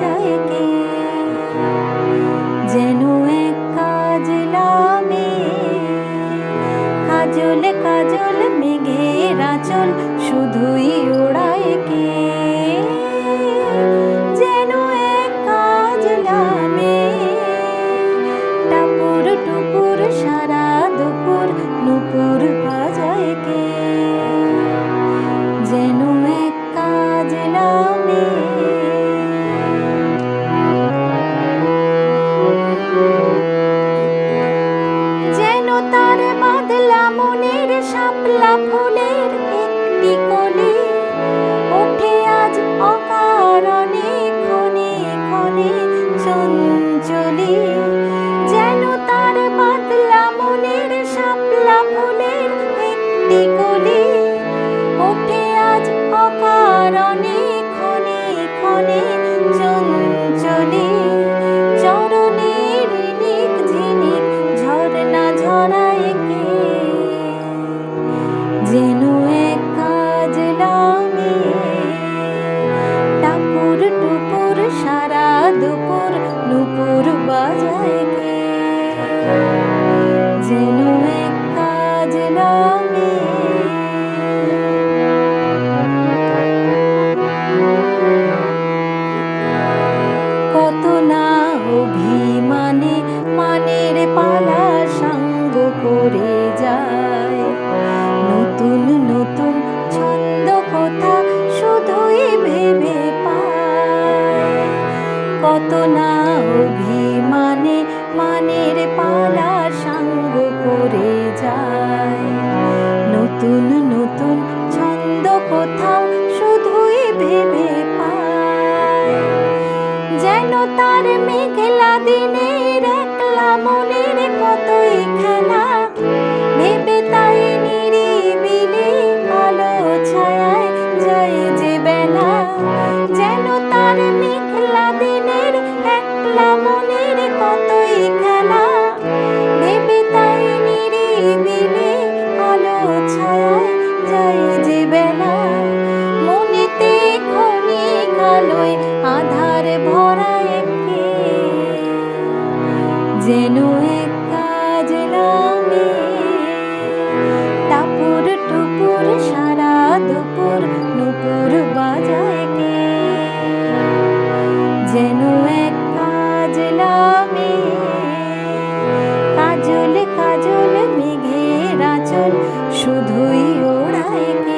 যায় কে যেন কাজল কাজল মেঘের আচল শুধুই ওড়ায় তার বাদলা মনের শাপলা ফুলের একটি কলি ওঠে আজ অকারণে, ক্ষণে ক্ষণে চঞ্চলি। যেন তার বাদলা মনের শাপলা ফুলের একটি কলি ওঠে আজ অকারণে, ক্ষণে ক্ষণে চঞ্চলি। শুধুই ভেবে কত না অভিমানে মানের পালা সাঙ্গ করে যায়। নতুন নতুন ছন্দ কোথাও শুধুই ভেবে যেন তার মেঘলা দিনের একলা মনের কতই খেলা তার মেঘলা দিনের একলা কাজলা মে কাজল কাজল মেঘের আচল শুধুই ওড়ায়